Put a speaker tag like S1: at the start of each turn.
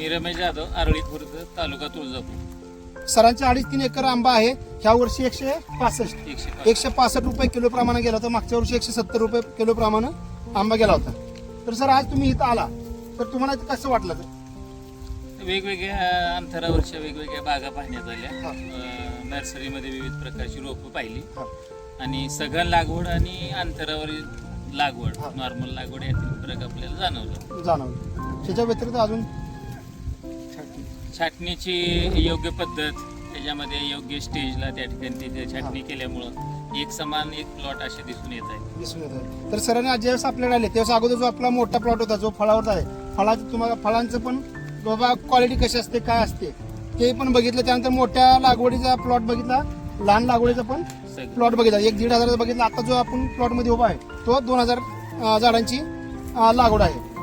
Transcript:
S1: रमेश जाधव आरळी खुर्द तालुका तुळजापूर.
S2: सरांचे अडीच तीन एकर आंबा आहे. ह्या वर्षी एकशे पासष्ट.
S1: एकशे पाच.
S2: एकशे पासष्ट रुपये किलो प्रमाणे गेला होता. मागच्या वर्षी एकशे सत्तर रुपये किलो प्रमाणे आंबा गेला होता. तर सर आज तुम्ही इथं आला. तर तुम्हाला इथं कसं वाटलं तर?
S1: वेगवेगळ्या अंतरावरच्या वेगवेगळ्या बागा पाहण्यात आल्या
S2: हा.
S1: अं, नर्सरीमध्ये विविध प्रकारची रोपं पाहिली.
S2: हा.
S1: आणि सघन लागवड आणि अंतरावरील लागवड
S2: हा.
S1: नॉर्मल लागवड यातील फरक आपल्याला जाणवला.
S2: जाणवलं. त्याच्या व्यतिरिक्त अजून
S1: छाटणीची योग्य पद्धत त्याच्यामध्ये योग्य स्टेजला त्या ठिकाणी छाटणी केल्यामुळं एक समान एक प्लॉट असे दिसून येत आहे.
S2: दिसून येत आहे. तर सरांनी आज ज्यावेळेस आपल्याकडे आले त्यावेळेस अगोदर जो आपला मोठा प्लॉट होता जो फळावर आहे फळाचं तुम्हाला फळांचं पण बाबा क्वालिटी कशी असते काय असते ते पण बघितलं. त्यानंतर मोठ्या लागवडीचा प्लॉट बघितला लहान लागवडीचा पण प्लॉट बघितला. एक दीड हजाराचा बघितला. आता जो आपण प्लॉटमध्ये उभा आहे तो दोन हजार झाडांची लागवड आहे.